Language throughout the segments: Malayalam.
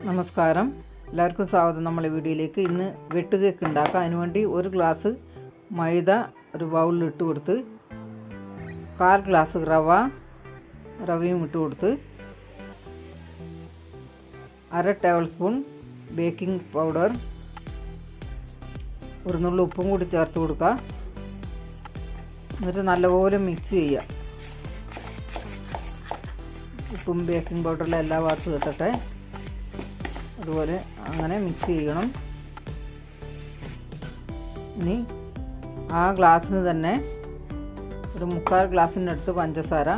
നമസ്കാരം. എല്ലാവർക്കും സ്വാഗതം. നമ്മളെ വീഡിയോയിലേക്ക് ഇന്ന് വെട്ട് കേക്ക് ഉണ്ടാക്കാം അതിനുവേണ്ടി ഒരു ഗ്ലാസ് മൈദ ഒരു ബൗളിൽ ഇട്ട് കൊടുത്ത് കാൽ ഗ്ലാസ് റവ റവയും ഇട്ട് കൊടുത്ത് അര ടേബിൾ സ്പൂൺ ബേക്കിംഗ് പൗഡർ ഒരു നുള്ളു ഉപ്പും കൂടി ചേർത്ത് കൊടുക്കുക. എന്നിട്ട് നല്ലപോലെ മിക്സ് ചെയ്യുക. ഉപ്പും ബേക്കിംഗ് പൗഡറിലെ എല്ലാ ഭാഗത്തും എത്തട്ടെ അതുപോലെ അങ്ങനെ മിക്സ് ചെയ്യണം. ഇനി ആ ഗ്ലാസ്സിന് തന്നെ ഒരു മുക്കാൽ ഗ്ലാസ്സിന്റെ അടുത്ത് പഞ്ചസാര.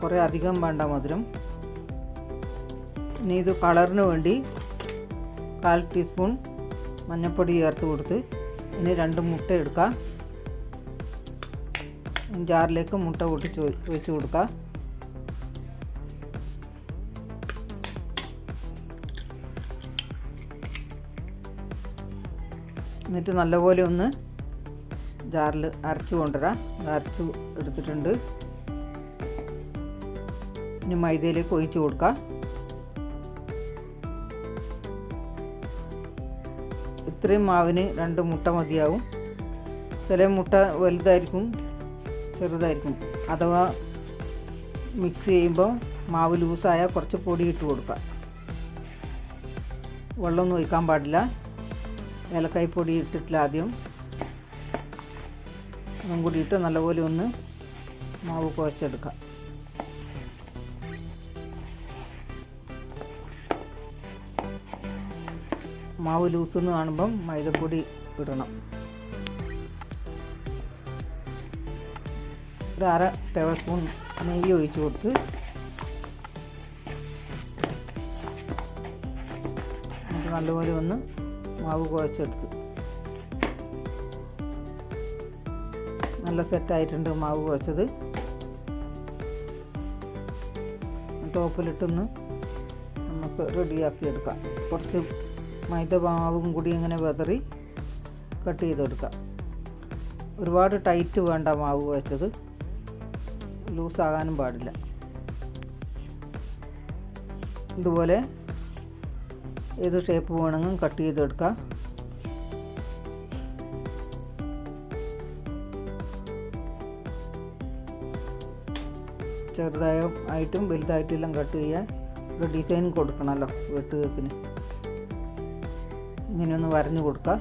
കുറേ അധികം വേണ്ട മധുരം. ഇനി ഇത് കളറിന് വേണ്ടി കാൽ ടീസ്പൂൺ മഞ്ഞൾപ്പൊടി ചേർത്ത് കൊടുത്ത് ഇനി രണ്ട് മുട്ട എടുക്കുക ജാറിലേക്ക് മുട്ട പൊട്ടിച്ച് ഒഴിച്ച് കൊടുക്കുക എന്നിട്ട് നല്ലപോലെ ഒന്ന് ജാറിൽ അരച്ച് കൊണ്ടുവരാം. അരച്ച് എടുത്തിട്ടുണ്ട്. ഇനി മൈദയിലേക്ക് ഒഴിച്ച് കൊടുക്കാം. ഇത്രയും മാവിന് രണ്ട് മുട്ട മതിയാവും. ചില മുട്ട വലുതായിരിക്കും ചെറുതായിരിക്കും. അഥവാ മിക്സ് ചെയ്യുമ്പോൾ മാവ് ലൂസായാൽ കുറച്ച് പൊടി ഇട്ട് കൊടുക്കുക വെള്ളമൊന്നും ഒഴിക്കാൻ പാടില്ല. ഏലക്കായ് പൊടി ഇട്ടിട്ടില്ല ആദ്യം. അതും കൂടി ഇട്ട് നല്ലപോലെ ഒന്ന് മാവ് കുഴച്ചെടുക്കാം. മാവ് ലൂസെന്ന് കാണുമ്പം മൈദപ്പൊടി ഇടണം. ഒരു അര ടേബിൾ സ്പൂൺ നെയ്യ് ഒഴിച്ചു കൊടുത്ത് നല്ലപോലെ ഒന്ന് മാവ് കുഴച്ചെടുത്ത്. നല്ല സെറ്റായിട്ടുണ്ട് മാവ് കുഴച്ചത്. ടോപ്പിലിട്ടൊന്ന് നമുക്ക് റെഡിയാക്കി എടുക്കാം. കുറച്ച് മൈദ മാവും കൂടി ഇങ്ങനെ വെതറി കട്ട് ചെയ്തെടുക്കാം. ഒരുപാട് ടൈറ്റ് വേണ്ട മാവ് കുഴച്ചത്. ലൂസാകാനും പാടില്ല. ഇതുപോലെ ഏത് ഷേപ്പ് വേണമെങ്കിലും കട്ട് ചെയ്തെടുക്കാം. ചെറുതായ ആയിട്ടും വലുതായിട്ടും എല്ലാം കട്ട് ചെയ്യാൻ ഒരു ഡിസൈൻ കൊടുക്കണമല്ലോ വെട്ട് കേക്കിന് ഇങ്ങനെയൊന്ന് വരഞ്ഞു കൊടുക്കുക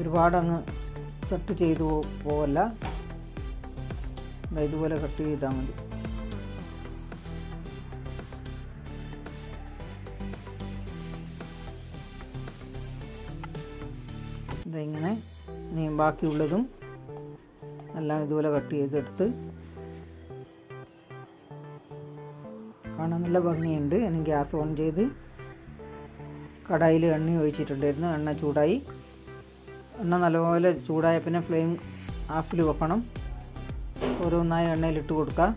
ഒരുപാട് അങ്ങ് കട്ട് ചെയ്തു പോവല്ല. ഇതുപോലെ കട്ട് ചെയ്താൽ മതി. ഇതിങ്ങനെ ഇനി ബാക്കിയുള്ളതും എല്ലാം ഇതുപോലെ കട്ട് ചെയ്തെടുത്ത് കാണാൻ നല്ല ഭംഗിയുണ്ട്. ഇനി ഗ്യാസ് ഓൺ ചെയ്ത് കടായിൽ എണ്ണ ഒഴിച്ചിട്ടുണ്ടായിരുന്നു. എണ്ണ ചൂടായി. എണ്ണ നല്ലപോലെ ചൂടായ പിന്നെ ഫ്ലെയിം ഹാഫിൽ വെക്കണം. ഓരോന്നായി എണ്ണയിലിട്ട് കൊടുക്കുക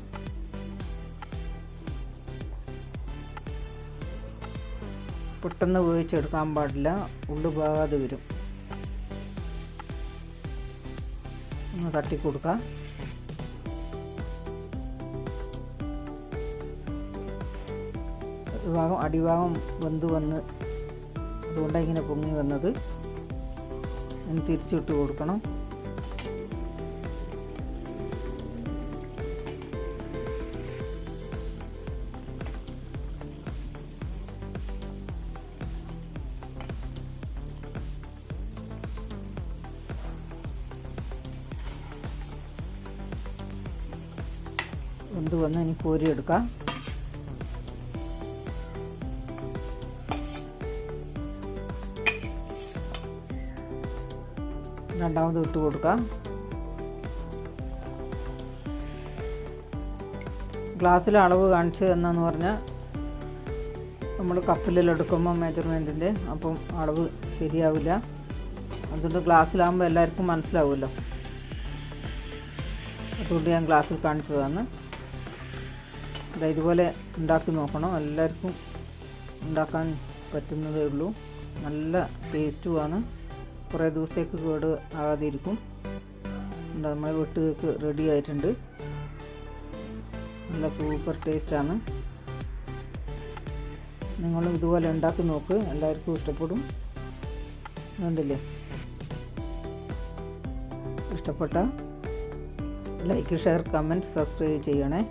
പെട്ടെന്ന് വേവിച്ചെടുക്കാൻ പാടില്ല. ഉള്ളു പോകാതെ വരും. ഒന്ന് തട്ടി കൊടുക്കുക ഭാഗം അടിഭാഗം വെന്ത് വന്ന് അതുകൊണ്ടാണ് ഇങ്ങനെ പൊങ്ങി വന്നത്. തിരിച്ചിട്ട് കൊടുക്കണം. വെന്ത് വന്ന് ഇനി കോരിയെടുക്കാം രണ്ടാമത് ഇട്ട് കൊടുക്കാം. ഗ്ലാസ്സിൽ അളവ് കാണിച്ച് തന്നെന്ന് പറഞ്ഞാൽ നമ്മൾ കപ്പിലെല്ലാം എടുക്കുമ്പോൾ മെജർമെന്റിന്റെ അപ്പം അളവ് ശരിയാവില്ല. അതുകൊണ്ട് ഗ്ലാസ്സിലാകുമ്പോൾ എല്ലാവർക്കും മനസ്സിലാവുമല്ലോ. അതുകൊണ്ട് ഞാൻ ഗ്ലാസ്സിൽ കാണിച്ചതാണ്. ഇതുപോലെ ഉണ്ടാക്കി നോക്കണം. എല്ലാവർക്കും ഉണ്ടാക്കാൻ പറ്റുന്നതേ ഉള്ളൂ. നല്ല ടേസ്റ്റുമാണ് കുറേ ദിവസത്തേക്ക് കേട് ആകാതിരിക്കും. നമ്മുടെ വീട്ടുകൾക്ക് റെഡി ആയിട്ടുണ്ട്. നല്ല സൂപ്പർ ടേസ്റ്റാണ് നിങ്ങളും ഇതുപോലെ ഉണ്ടാക്കി നോക്ക്. എല്ലാവർക്കും ഇഷ്ടപ്പെടും. കണ്ടില്ലേ? ഇഷ്ടപ്പെട്ട ലൈക്ക് ഷെയർ കമന്റ് സബ്സ്ക്രൈബ് ചെയ്യണേ.